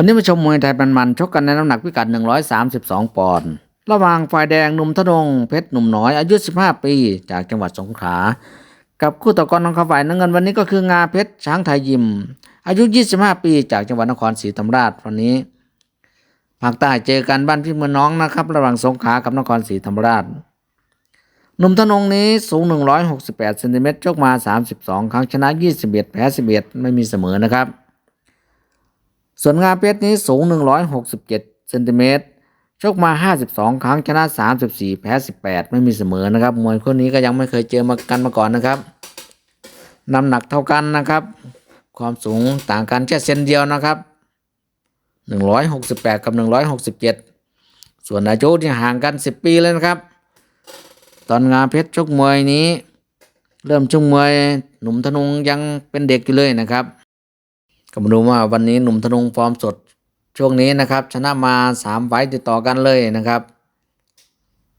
วันนี้มาชมมวยไทยมันๆชกกันในน้ำหนักพิกัด 132 ปอนด์ ระหว่างฝ่ายแดงหนุ่มทนง เพชรหนุ่มน้อยอายุ 15 ปี จากจังหวัดสงขลา กับคู่ต่อกรของเขาฝ่ายน้ำเงินวันนี้ก็คืองาเพชรช้างไทยยิม อายุ 25 ปี จากจังหวัดนครศรีธรรมราชวันนี้ ภาคใต้เจอกันบ้านพี่เมืองน้องนะครับ ระหว่างสงขลากับนครศรีธรรมราช หนุ่มทนงนี้สูง 168เซนติเมตรชกมา 32 ครั้งชนะ 21 แพ้ 11 ไม่มีเสมอนะครับ ส่วนงาเพชรนี้สูง 167เซนติเมตรชกมา 52 ครั้งชนะ 34 แพ้ 18 ไม่มีเสมอนะครับ มวยคนนี้ก็ยังไม่เคยเจอมากันมาก่อนนะครับน้ำหนักเท่ากันนะครับ ความสูงต่างกันแค่เซนเดียวนะครับ 168 กับ 167 ส่วนอายุที่ห่างกัน 10 ปีเลยนะครับ ตอนงานเพชรชกมวยนี้ เริ่มชกมวยหนุ่มธนงยังเป็นเด็กอยู่เลยนะครับ ก็มาดูว่าวันนี้หนุ่มธนงฟอร์มสดช่วงนี้นะครับ ชนะมาสามไฟต์ติดต่อกันเลยนะครับ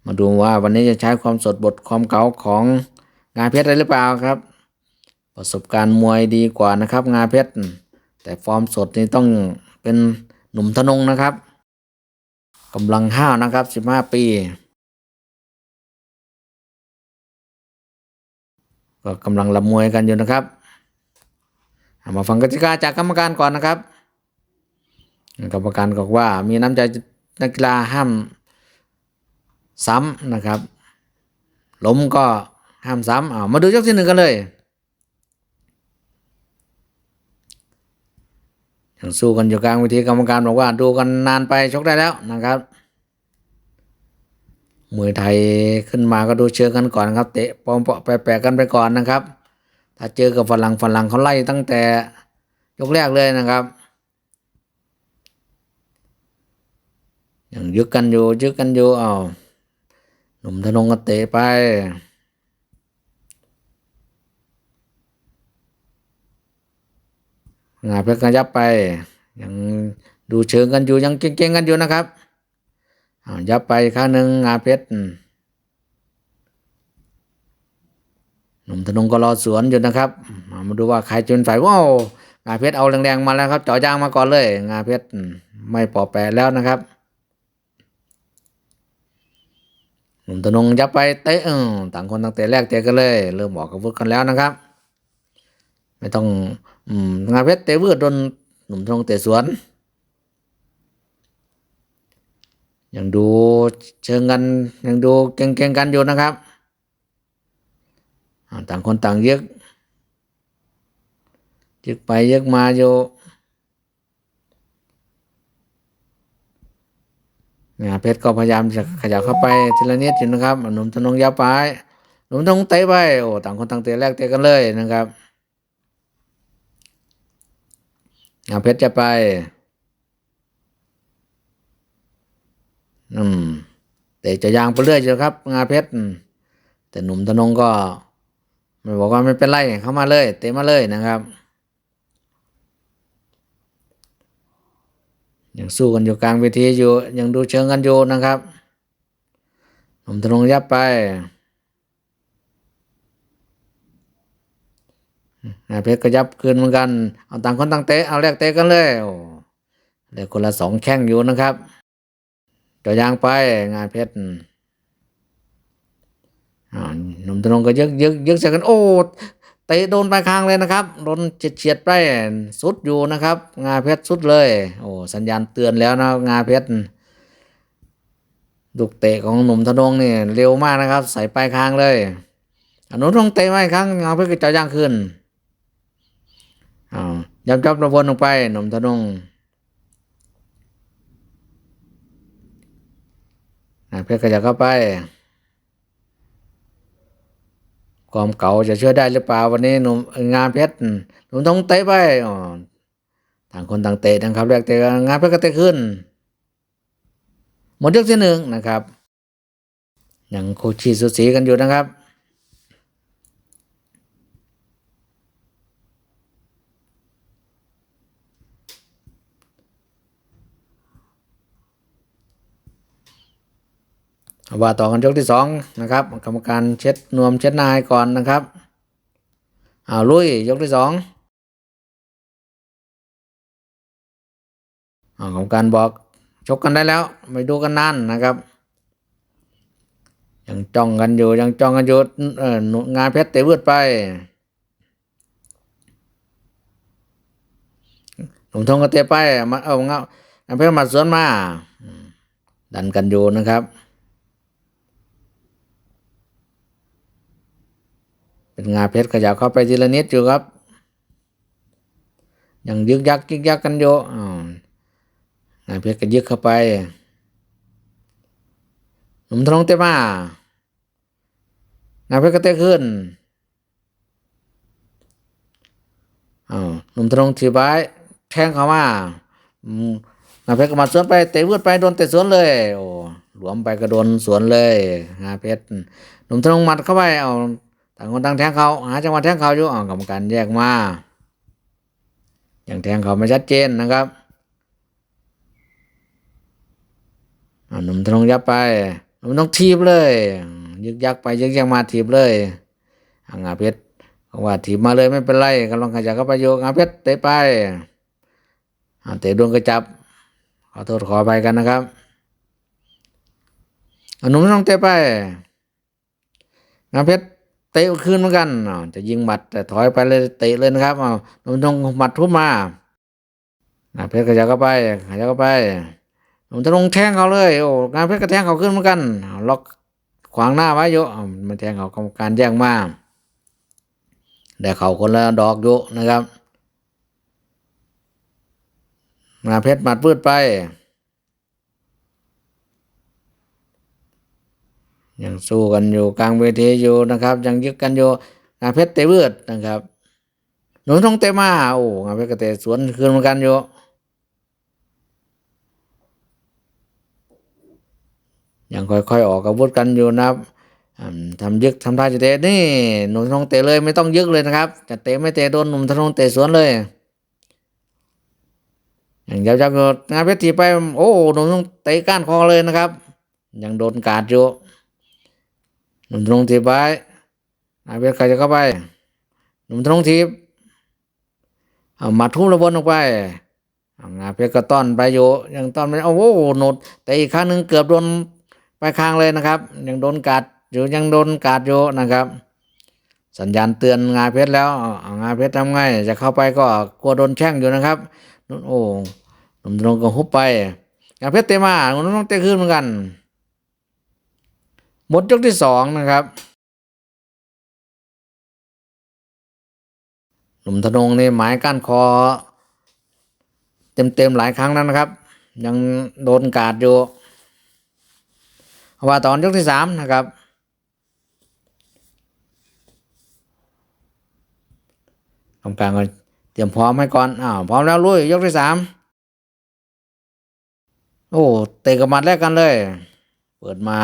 มาดูว่าวันนี้จะใช้ความสดบทความเก่าของงานเพชรได้หรือเปล่าครับ ประสบการณ์มวยดีกว่านะครับ งานเพชรแต่ฟอร์มสดนี่ต้องเป็นหนุ่มธนงนะครับกำลังห้าวนะครับสิบห้าปี ก็กำลังละมวยกันอยู่นะครับ มาฟังกติกาจากกรรมการก่อนนะครับ กรรมการบอกว่ามีน้ำใจนักกีฬาห้ามซ้ำนะครับล้มก็ห้ามซ้ำเอามาดูยกที่หนึ่งกันเลยยังสู้กันอยู่กลางเวทีกรรมการบอกว่าดูกันนานไปชกได้แล้วนะครับมวยไทยขึ้นมาก็ดูเชิงกันก่อนครับ เตะปอมเปาะแปะกันไปก่อนนะครับ ถ้าเจอกับฝรั่งฝรั่งเขาไล่ตั้งแต่ยกแรกเลยนะครับยังยึกกันอยู่ยึกกันอยู่เอาหนุ่มธนงก็เตะไปงาเพชรก็ยับไปยังดูเชิงกันอยู่ยังเก่งๆกันอยู่นะครับอ้าวยับไปข้างหนึ่งงาเพชร หนุ่มธนงก็รอสวนอยู่นะครับ มาดูว่าใครจะเป็นฝ่ายว้าวงาเพชรเอาแรงๆมาแล้วครับเจาะยางมาก่อนเลยงาเพชรไม่ปอแปะแล้วนะครับ หนุ่มธนงยับไปเตะเออต่างคนต่างเตะแรกเตะกันเลย เริ่มออกกับวุธกันแล้วนะครับ ไม่ต้ององาเพชรเตะวืดโดนหนุ่มธนงเตะสวนยังดูเชิงกันยังดูเก่งๆกันอยู่นะครับ ต่างคนต่างยึกยึกไปยึกมาอยู่งาเพชรก็พยายามจะขยับเข้าไปทีละนิดอยู่นะครับหนุ่มธนงยาวไปหนุ่มธนงเตะไปโอ้ต่างคนต่างเตะแรกเตะกันเลยนะครับงาเพชรจะไป อืมแต่จะยางไปเรื่อยเชียวครับ งาเพชรแต่หนุ่มธนงก็ ไม่บอกว่าไม่เป็นไรเข้ามาเลย เตะมาเลยนะครับยังสู้กันอยู่กลางเวทีอยู่ยังดูเชิงกันอยู่นะครับหนุ่มธนงยับไปงาเพชรก็ยับคืนเหมือนกัน เอาต่างคนต่างเตะเอาแรกเตะกันเลยโอ้เด็กคนละสองแข้งอยู่นะครับเจาะยางไปงานเพชรอ่า หนุ่มตนงก็ยึกยึกยึกใส่กันโอ้เตะโดนปลายคางเลยนะครับโดนเฉียดเฉียดไปสุดอยู่นะครับ งาเพชรสุดเลย โอ้สัญญาณเตือนแล้วนะงาเพชรลูกเตะของหนุ่มธนงนี่เร็วมากนะครับ ใส่ปลายคางเลยอนุทงเตะไม่ครั้งงาเพชรก็จะย่างขึ้นอ้าวยับยับระวนลงไปหนุ่มธนงอ่าเพชรขยับเข้าไป ความเก่าจะช่วยได้หรือเปล่าวันนี้หนุ่มงานเพชรหนุ่มต้องเตะไปอ๋อต่างคนต่างเตะนะครับแรกเตะงานเพชรก็เตะขึ้น หมดยกที่หนึ่งนะครับยังโคชีสุสีกันอยู่นะครับ ว่าต่อกันยกที่สองนะครับ กรรมการเช็ดนวมเช็ดนายก่อนนะครับเอาลุยยกที่สองกรรมการบอกชกกันได้แล้วไม่ดูกันนานนะครับ ยังจ้องกันอยู่ยังจ้องกันอยู่เอองานเพชรเตะวืดไปหนุ่มทองก็เตะไปมาเอาเงางานเพชรมาสวนมา ดันกันอยู่นะครับ เป็นงานเพชรขยับเข้าไปทีละนิดอยู่ครับ ยังยึกยักยึกยักกันอยู่อ่างาเพชรก็ยึกเข้าไปหนุ่มทองเตะมางานเพชรก็เตะขึ้นอ้าวหนุ่มทรงทีบายแทงเข้ามาอืมงานเพชรก็มาสวนไปเตะวืดไปโดนเตะสวนเลย โอ้หลวมไปก็โดนสวนเลยงานเพชรหนุ่มทรงหมัดเข้าไปเอา ต่างคนต่างแทงเขาหาจังหวะแทงเขาอยู่อ่ากรรมการแยกมาอย่างแทงเขาไม่ชัดเจนนะครับหนุ่มทรงยับไปหนุ่มต้องทีบเลยยึกยักไปยึกยักมาถีบเลยอ่างาเพชรบอกว่าถีบมาเลยไม่เป็นไรกำลังขยับเข้าไปโยงาเพชรเตะไปเตะดวงกระจับขอโทษขอไปกันนะครับหนุ่มต้องเตะไปงาเพชร เตะคืนเหมือนกันจะยิงหมัดแต่ถอยไปเลยเตะเลยนะครับอ่าหนุ่มต้องหมัดทุบมางาเพชรขยับเข้าไปขยับเข้าไปหนุ่มจะลงแทงเขาเลยโอ้งานเพชรก็แทงเขาขึ้นเหมือนกันอ่าล็อกขวางหน้าไว้อยู่อ้าวมันแทงเขากรรมการแย่งมาแต่เขาคนละดอกอยู่นะครับงาเพชรหมัดพืดไป ยังสู้กันอยู่กลางเวทีอยู่นะครับ ยังยึดกันอยู่งาเพชรเตะเบืดนะครับหนูต้องเตะมาโอ้งาเพชรก็เตสวนคืนเหมือนกันอยู่ยังค่อยๆออกอาวุธกันอยู่นะครับทำยึกทำท่าจะเตะนี่หนุ่มทองเตะเลยไม่ต้องยึกเลยนะครับ จะเตะไม่เตะโดนหนุ่มทองเตะสวนเลยอย่างยับยับงานเพชรทีไป โอ้หนุ่มทองเตะก้านคอเลยนะครับ ยังโดนกาดอยู่ หนุ่มทองทีไปงาเพชรใครจะเข้าไป หนุ่มทองทีบเอามาทุ่มระเบิดลงไปอางาเพชรก็ต้อนไปอยู่ยังต้อนไปโอ้โหหนุดแต่อีกครั้งหนึ่งเกือบโดนไปข้างเลยนะครับ ยังโดนกัดอยู่ยังโดนกัดอยู่นะครับ สัญญาณเตือนงาเพชรแล้วเอางาเพชรทำไงจะเข้าไปก็กลัวโดนแช่งอยู่นะครับนู่นโอ้หนุ่มตรงก็ฮุบไปงาเพชรเตะมาหนุ่มต้องเตะขึ้นเหมือนกัน หมดยกที่สองนะครับหนุ่มธนงนี่หมายก้านคอ เต็มๆหลายครั้งแล้วนะครับ ยังโดนกาดอยู่ว่าตอนยกที่สามนะครับกรรมการก็เตรียมพร้อมให้ก่อนอ้าวพร้อมแล้วลุยยกที่สามโอ้เตะกับมัดแรกกันเลย เปิดมา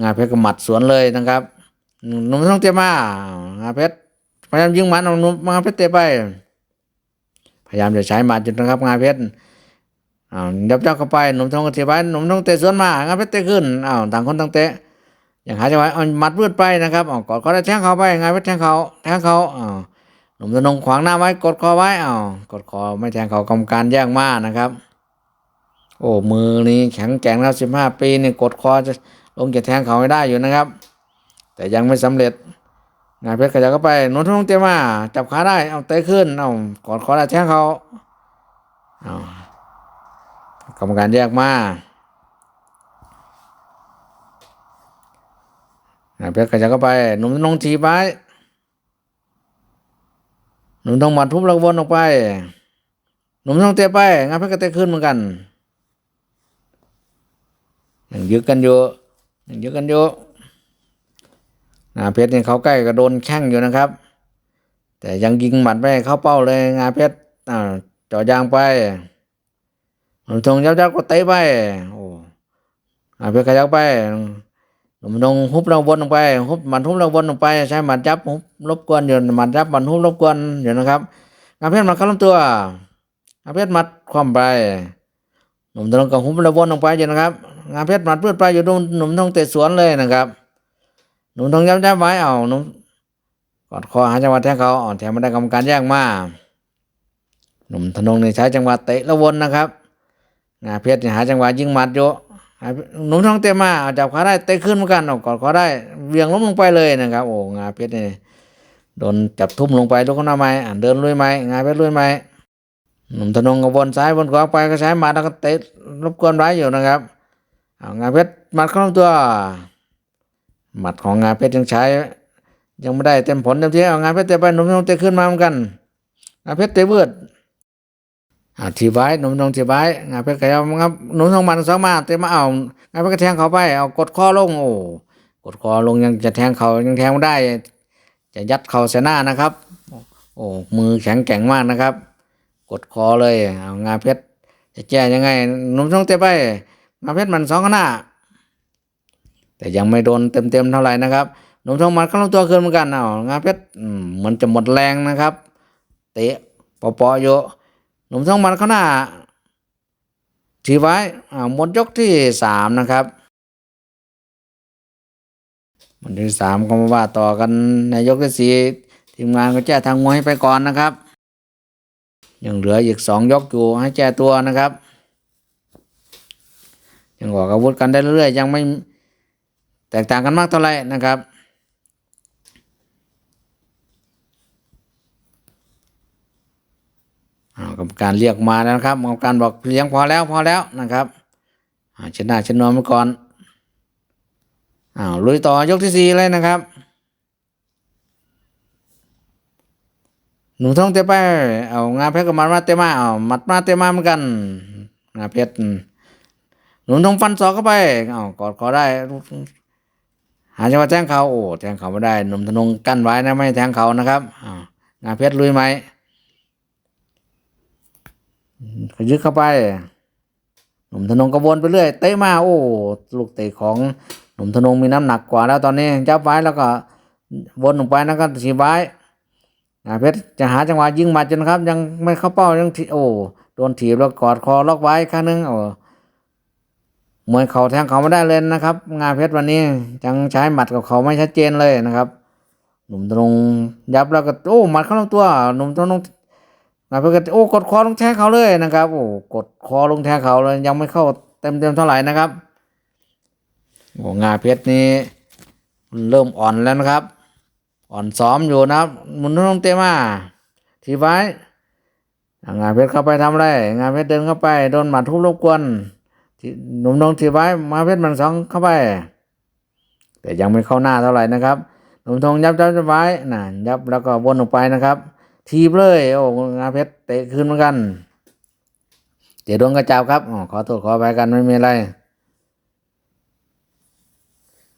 งาเพชรกับหมัดสวนเลยนะครับหนุ่มต้องเตะมางาเพชรพยายามยิงหมัดเอาหนุ่มงาเพชรเตะไป พยายามจะใช้หมัดจุดนะครับงาเพชรอ้าวยับยับเข้าไปหนุ่มทองกระไปหนุ่มทองเตะสวนมางานเพชรเตะขึ้นอ้าวต่างคนต่างเตะอย่างหาจังหวะเอามัดพืดไปนะครับอ้าวกดก็ได้แทงเขาไปงานเพชรแทงเขาแทงเขาอ้าวหนุ่มทองขวางหน้าไว้กดคอไว้อ้าวกดคอไม่แทงเขากรรมการแย่งมานะครับ โอ้มือนี้แข็งแกร่งแล้วสิบห้าปีนี่กดคอจะ ลงจะแทงเขาไม่ได้อยู่นะครับ แต่ยังไม่สำเร็จงานเพชรขยับเข้าไปหนุ่มทงเตะมาจับขาได้เอาเตะขึ้นเอากอดคอได้แทงเขาอ้ากรรมการแยกมานายเพชรกระจายเข้าไปหนุ่มนงทีไปหนุ่มต้องหมัดทุบระวนออกไป หนุ่มต้องเตะไปงานเพชรก็เตะขึ้นเหมือนกันยังยึดกันอยู่ ยังยึดกันอยู่งาเพชรเนี่ยเขาใกล้ก็โดนแข้งอยู่นะครับ แต่ยังยิงหมัดไม่เข้าเป้าเลยงานเพชรอ่าจ่อยางไปหนุ่มทงยับยับก็เตะไปโอ้อาไปขยับไปหนุ่มทงฮุบเราวนลงไปฮุบมันฮุบเราวนลงไปใช้มันจับฮุบรบกวนอยู่หมันจับมันฮุบรบกวนอยู่นะครับงาเพชรมันเข้าลำตัวงาเพชรมัดความไปหนุ่มทงก็ฮุบเราวนลงไปอยู่นะครับ งาเพชรมัดเพื่อไปอยู่ตรงหนุ่มทองเตะสวนเลยนะครับ หนุ่มทองยับยับไว้เอาหนุ่มกอดคอหาจังหวะแทงเขาอ่อนแทงไม่ได้กรรมการแย่งมาหนุ่มธนงนี่ใช้จังหวะเตะล้วนนะครับงาเพชรนี่หาจังหวะยิงหมัดอยู่หนุ่มทองเตะมาเอาจับขาได้เตะขึ้นเหมือนกันเอากอดคอได้เวียงล้มลงไปเลยนะครับ โอ้งาเพชรเนี่ยโดนจับทุ่มลงไปลุกขึ้นมาใหม่เดินลุยไหมงาเพชรลุยไหมหนุ่มธนงก็วนซ้ายวนขวาไปก็ใช้หมัดแล้วก็เตะรบกวนไว้อยู่นะครับ เอางาเพชรหมัดเข้าลำตัว หมัดของงาเพชรยังใช้ ยังไม่ได้เต็มผลเต็มที่เอางานเพชรเตะไปหนุ่มทองเตะขึ้นมาเหมือนกันงานเพชรเตะเบือดอาทีไว้หนุ่มทองทีไว้งานเพชรขยับครับหนุ่มทองมันสองมาเตะมาเอางานเพชรก็แทงเขาไปเอากดคอลงโอ้กดคอลงยังจะแทงเขายังแทงไม่ได้ จะยัดเข่าเสยหน้านะครับ โอ้มือแข็งแกร่งมากนะครับ กดคอเลยเอางานเพชรจะแก้ยังไงหนุ่มทองเตะไป งาเพชรมันสองข้างหน้าแต่ยังไม่โดนเต็มๆเท่าไหร่นะครับหนุ่มทองหมัดเข้าลำตัวคืนเหมือนกันเอางาเพชรมเหมือนจะหมดแรงนะครับ เตะปอๆอยู่หนุ่มทองหมัดเขาหน้าทีไว้หมดยกที่สามนะครับมันที่สามก็มาว่าต่อกันในยกที่สี่ทีมงานก็แจ้ทางมวยให้ไปก่อนนะครับ ยังเหลืออีกสองยกอยู่ให้แจ้ตัวนะครับ ยังออกอาวุธกันได้เรื่อยๆยังไม่แตกต่างกันมากเท่าไหร่นะครับอ้ากรรมการเรียกมาแล้วนะครับกรรมการบอกเลี้ยงพอแล้วพอแล้วนะครับอ่าชนะชนวนมาก่อนอ้าวลุยต่อยกที่สี่เลยนะครับ หนุ่มทองเตะไปเอางาเพชรกับมันมาเตะมาเอามัดมาเตะมาเหมือนกันงาเพชร หนุ่มทงฟันศอกเข้าไปเอากอดคอได้ หาจังหวะแทงเขาโอ้แทงเขาไม่ได้หนุ่มธนงกั้นไว้นะไม่ให้แทงเขานะครับอ้างาเพชรลุยไหมขยึกเข้าไป หนุ่มธนงกระวนไปเรื่อยเตะมาโอ้ลูกเตะของหนุ่มธนงมีน้ำหนักกว่าแล้วตอนนี้จับไว้แล้วก็วนลงไปแล้วก็ถีไว้อ่าเพชรจะหาจังหวะยิงหมัดจนครับ ยังไม่เข้าเป้ายังถีโอ้โดนถีบแล้วกอดคอล็อกไว้ข้างนึงโอ้ มวยเข่าแทงเขาไม่ได้เลยนะครับ งานเพชรวันนี้ยังใช้หมัดกับเขาไม่ชัดเจนเลยนะครับ หนุ่มธนงยับแล้วก็โอ้หมัดเข้าลำตัว หนุ่มธนงนเพื่อนก็โอ้กดคอลงแทงเขาเลยนะครับ โอ้กดคอลงแทงเขาเลยยังไม่เข้าเต็มเต็มๆเท่าไหร่นะครับโอ้งานเพชรนี้เริ่มอ่อนแล้วนะครับ อ่อนซ้อมอยู่นะครับหมุนลงเตะมาทีไว้งานเพชรเข้าไปทำอะไร งานเพชรเดินเข้าไปโดนหมัดทุบรบกวน ที่หนุ่มนงทีไว้มาเพชรมันสองเข้าไป แต่ยังไม่เข้าหน้าเท่าไหร่นะครับหนุ่มทองยับยับยับไว้น่ะยับแล้วก็วนออกไปนะครับ ทีบเลยโอ้งาเพชรเตะคืนเหมือนกันเดี๋ยวโดนกระจับครับอ๋อขอโทษขอไปกันไม่มีอะไร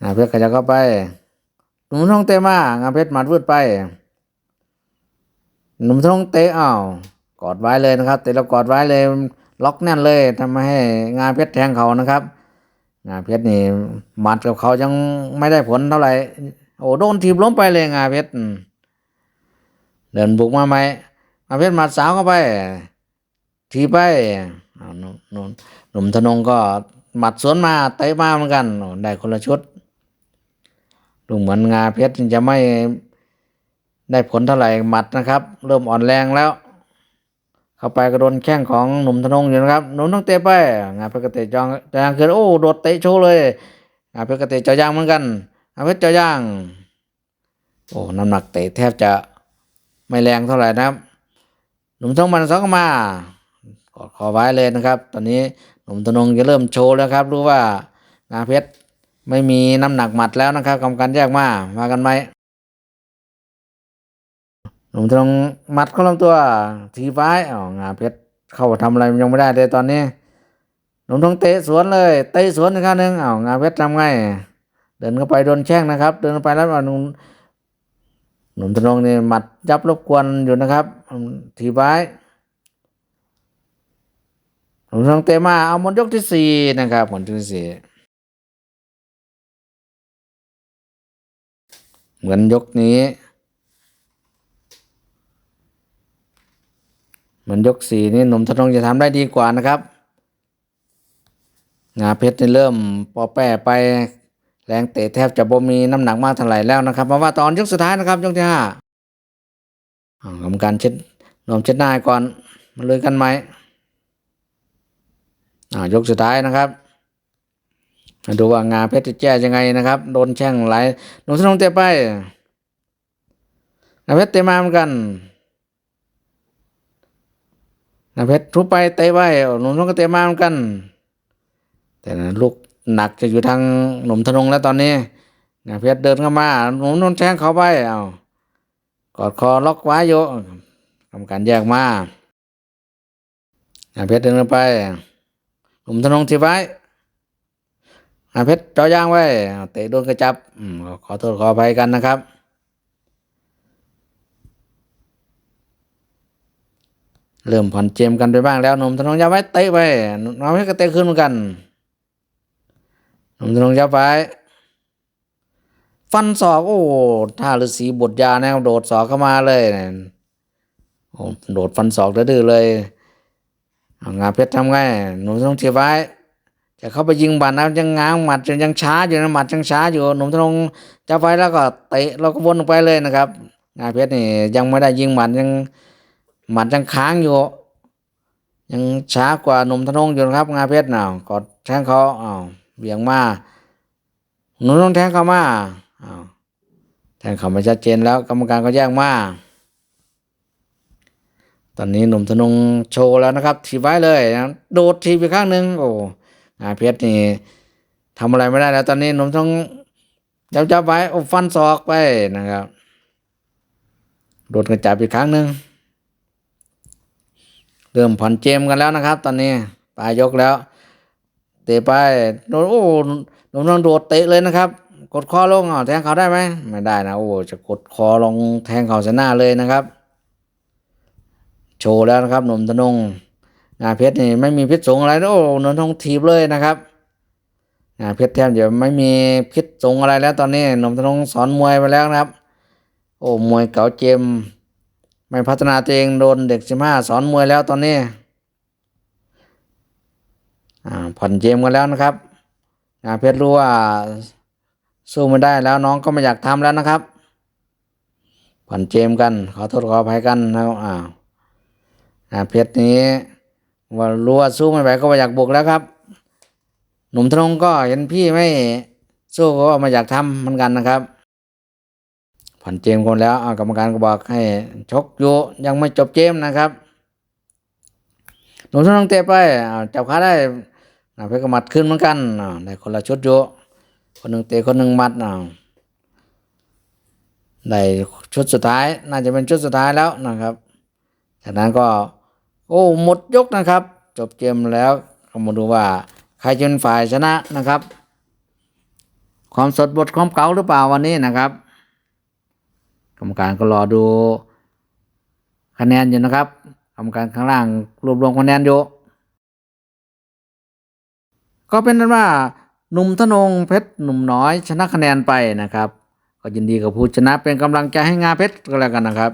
งาเพชรกระจับเข้าไปหนุ่มทองเตะมางาเพชรหมัดวืดไป หนุ่มทองเตะอ้าวกอดไว้เลยนะครับ เตะแล้วกอดไว้เลย ล็อกแน่นเลยทำให้งาเพชรแทงเขานะครับ งานเพชรนี่หมัดกับเขายังไม่ได้ผลเท่าไหร่โอ้โดนทีบล้มไปเลยงานเพชรเดินบุกมาไหมมานเพชรหมัดสาวเข้าไป ทีไปอ้าวหนุ่มหนุ่มหนุ่มธนงก็หมัดสวนมาเตะมาเหมือนกันได้คนละชุดดูเหมือนงาเพชรจะไม่ได้ผลเท่าไหร่หมัดนะครับ เริ่มอ่อนแรงแล้ว เข้าไปก็โดนแข้งของหนุ่มธนงอยู่นะครับหนุ่มต้องเตะไปงาเพชรก็เตะจองจางคือโอ้โดดเตะโชว์เลยงาเพชรก็เตะเจอย่างเหมือนกันงาเพชรเจอย่าง โอ้น้ำหนักเตะแทบจะไม่แรงเท่าไหร่นะครับ หนุ่มทองมันสองมากอดคอไว้เลยนะครับ ตอนนี้หนุ่มธนงจะเริ่มโชว์แล้วครับ รู้ว่างาเพชรไม่มีน้ำหนักหมัดแล้วนะครับกรรมการแยกมามากันไหม หนุ่มธนงหมัดเข้าลำตัวทีไว้อ๋องาเพชรเข้าทำอะไรยังไม่ได้เลยตอนนี้หนุ่มทองเตะสวนเลยเตะสวนอีกครั้งหนึ่งอ๋องาเพชรทำไงเดินเข้าไปโดนแช่งนะครับ เดินเข้าไปแล้วหนุ่มหนุ่มธนงนี่ยหมัดยับรบกวนอยู่นะครับ ทีไว้หนุ่มธนงเตะมาเอาหมดยกที่สี่นะครับผลที่สี่เหมือนยกนี้ มือนยกสี่นี่หนุ่มธนงจะทำได้ดีกว่านะครับงาเพชรนี่เริ่มปอแป้ไปแรงเตะแทบจะบ่มีน้ำหนักมากเท่าไหร่แล้วนะครับเพราะว่าตอนยกสุดท้ายนะครับยกที่ห้าอ่ากรรมการเช็ดนมเช็ดหน้าก่อนมาเลยกันไหมยกสุดท้ายนะครับมาดูว่างาเพชรจะแก้ยังไงนะครับ โดนแช่งหลายหนุ่มทนงเตะไปนาเพชรเตะมาเหมือนกัน นาเพชรทุบไปเตะไปหนุ่มทนงก็เตะมาเหมือนกัน แต่นะลูกหนักจะอยู่ทางหนุ่มทนงแล้วตอนนี้นาเพชรเดินเข้ามาหนุ่มทนงแทงเขาไปเอากอดคอล็อกไว้โยกรรมการแยกมานาเพชรเดินเข้าไปหนุ่มธนงทีไว้อาเพชรจ่อยางไว้เตะโดนกระจับขอโทษขออภัยกันนะครับ เริ่มผ่อนเจมกันไปบ้างแล้วหนุ่มธนงยาไว้เตะไปน้องเพชรก็เตะขึ้นเหมือนกันหนุ่มธนงยาไว้ฟันศอกโอ้ท่าฤาษีบทยาแนวโดดศอกเข้ามาเลยโอ้โดดฟันศอกดื้อเลยเางาเพชรทำไงหนุ่มต้องเทียบไว้จะเข้าไปยิงบัตรนะยังง้างหมัดยังช้าอยู่นะหมัดยังช้าอยู่หนุ่มทงจับไว้แล้วก็เตะเราก็วนลงไปเลยนะครับงาเพชรนี่ยังไม่ได้ยิงหมัดยัง หมัดยังค้างอยู่ ยังช้ากว่าหนุ่มธนงอยู่นะครับ งาเพชรน่ะกอดแทงเขาอ้าวเบี่ยงมาหนุ่มต้องแทงเขามาอ้าวแทงเขาไม่ชัดเจนแล้ว กรรมการก็แยกมาตอนนี้หนุ่มธนงโชว์แล้วนะครับทีไว้เลยนะโดดทีไปข้างหนึ่งโอ้งาเพชรนี่ทำอะไรไม่ได้แล้วตอนนี้หนุ่มธนงจับจับไว้โอ้ฟันศอกไปนะครับโดดกระจับอีกครั้งหนึ่ง เริ่มผ่อนเจมกันแล้วนะครับ ตอนนี้ปลายยกแล้ว เตะไปโดนโอ้หนุ่มธนงโดดเตะเลยนะครับ กดคอลงอะแทงเขาได้ไหมไม่ได้นะโอ้จะกดคอลงแทงเขาเสยหน้าเลยนะครับ โชว์แล้วนะครับหนุ่มธนงงาเพชรนี่ไม่มีพิษสงอะไรโอ้หนุ่มธนงทีบเลยนะครับงาเพชรแทบจะไม่มีพิษสงอะไรแล้ว ตอนนี้หนุ่มธนงสอนมวยไปแล้วนะครับ โอ้มวยเก่าเจม ไม่พัฒนาตัวเองโดนเด็กสิบห้าสอนมวยแล้วตอนนี้ผ่อนเจมกันแล้วนะครับงาเพชรรู้ว่าสู้ไม่ได้แล้วน้องก็ไม่อยากทำแล้วนะครับ ผ่อนเจมกัน ขอโทษขออภัยกันนะครับอ้าวอาเพชรนี้ว่ารู้ว่าสู้ไม่ไหวก็ไม่อยากบุกแล้วครับ หนุ่มธนงก็เห็นพี่ไม่สู้ก็ไมาอยากทำเหมือนกันนะครับ ผ่อนเจมคนแล้วกรรมการก็บอกให้ชกอยู่ยังไม่จบเกมนะครับหนุ่มธนงเตะไปอ่าจับขาได้อ่าเพชรกมัดขึ้นเหมือนกันได้คนละชุดอยู่คนหนึ่งเตะคนหนึ่งมัดได้ชุดสุดท้าย น่าจะเป็นชุดสุดท้ายแล้วนะครับจากนั้นก็โอ้หมดยกนะครับ จบเกมแล้วก็มาดูว่าใครจะเป็นฝ่ายชนะนะครับ ความสดบทความเก่าหรือเปล่าวันนี้นะครับ รรมการก็รอดูคะแนนอยู่นะครับกรรมการข้างล่างรวบรวมคะแนนอยู่ก็เป็นนั้นว่าหนุ่มธนงเพชรหนุ่มน้อยชนะคะแนนไปนะครับ ก็ยินดีกับผู้ชนะเป็นกำลังใจให้งาเพชรก็แล้วกันนะครับ